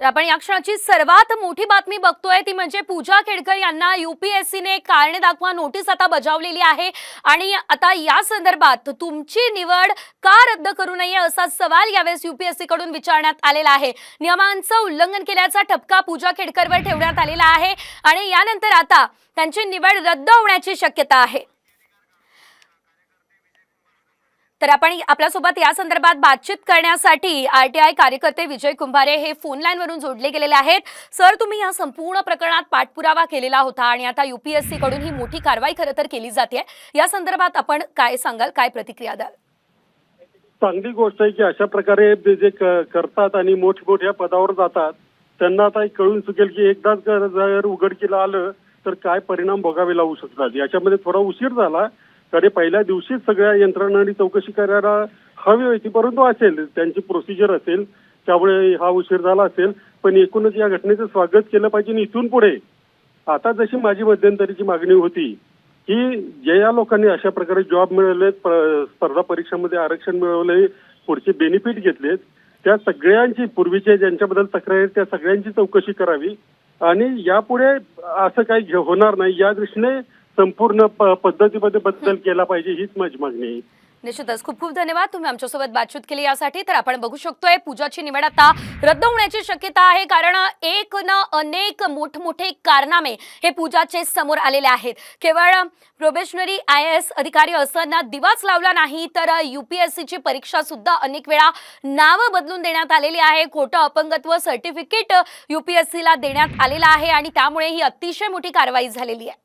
आपण या क्षणाची सर्वात मोठी बातमी बघतोय ती म्हणजे पूजा खेडकर यांना युपीएससीने कारणे दाखवा नोटीस आता बजावलेली आहे. आणि आता या संदर्भात तुमची निवड का रद्द करू नये असा सवाल यावेळेस युपीएससी कडून विचारण्यात आलेला आहे. नियमांचं उल्लंघन केल्याचा ठपका पूजा खेडकरवर ठेवण्यात आलेला आहे. आणि यानंतर आता त्यांची निवड रद्द होण्याची शक्यता आहे. तर आपण आपल्यासोबत या संदर्भात बातचीत करण्यासाठी आरटीआय कार्यकर्ते विजय कुंभारे हे फोन लाईन वरून जोडले गेलेले आहेत. सर तुम्ही या संपूर्ण प्रकरणात पाठपुरावा केलेला होता आणि आता युपीएससी कडून ही मोठी कारवाई खरं तर केली जाते. या संदर्भात आपण काय सांगाल काय प्रतिक्रिया द्याल? चांगली गोष्ट आहे की अशा प्रकारे जे करतात आणि मोठमोठ्या पदावर जातात त्यांना आता कळून चुकेल की एकदाच जर जर उघडकीला आलं तर काय परिणाम भोगावे लागू शकतात. याच्यामध्ये थोडा उशीर झाला तरी पहिल्या दिवशीच सगळ्या यंत्रणांनी चौकशी करायला हवी होती परंतु असेल त्यांची प्रोसिजर असेल त्यामुळे हा उशीर झाला असेल. पण एकूणच या घटनेचं स्वागत केलं पाहिजे आणि इथून पुढे आता जशी माझी मध्यंतरीची मागणी होती की जे या लोकांनी अशा प्रकारे जॉब मिळवले स्पर्धा परीक्षांमध्ये आरक्षण मिळवले पुढचे बेनिफिट घेतलेत त्या सगळ्यांची पूर्वीचे ज्यांच्याबद्दल तक्रार आहेत त्या सगळ्यांची चौकशी करावी. आणि यापुढे असं काही घे- होणार नाही या दृष्टीने संपूर्ण पद्धतीमध्ये बदल केला पाहिजे हीच माझी मागणी आहे. निश्चितच. खूप खूप धन्यवाद. तुम्ही आमच्यासोबत बातचीत केली यासाठी. तर आपण बघू शकतोय पूजाची निवड आता रद्द होण्याची शक्यता आहे. कारण एक ना अनेक मोठमोठे कारनामे हे पूजाचे समोर आलेले आहेत. केवळ प्रोबेशनरी आय एस अधिकारी असताना दिवाच लावला नाही तर युपीएससीची परीक्षा सुद्धा अनेक वेळा नावं बदलून देण्यात आलेली आहे. खोटं अपंगत्व सर्टिफिकेट युपीएससीला देण्यात आलेलं आहे आणि त्यामुळे ही अतिशय मोठी कारवाई झालेली आहे.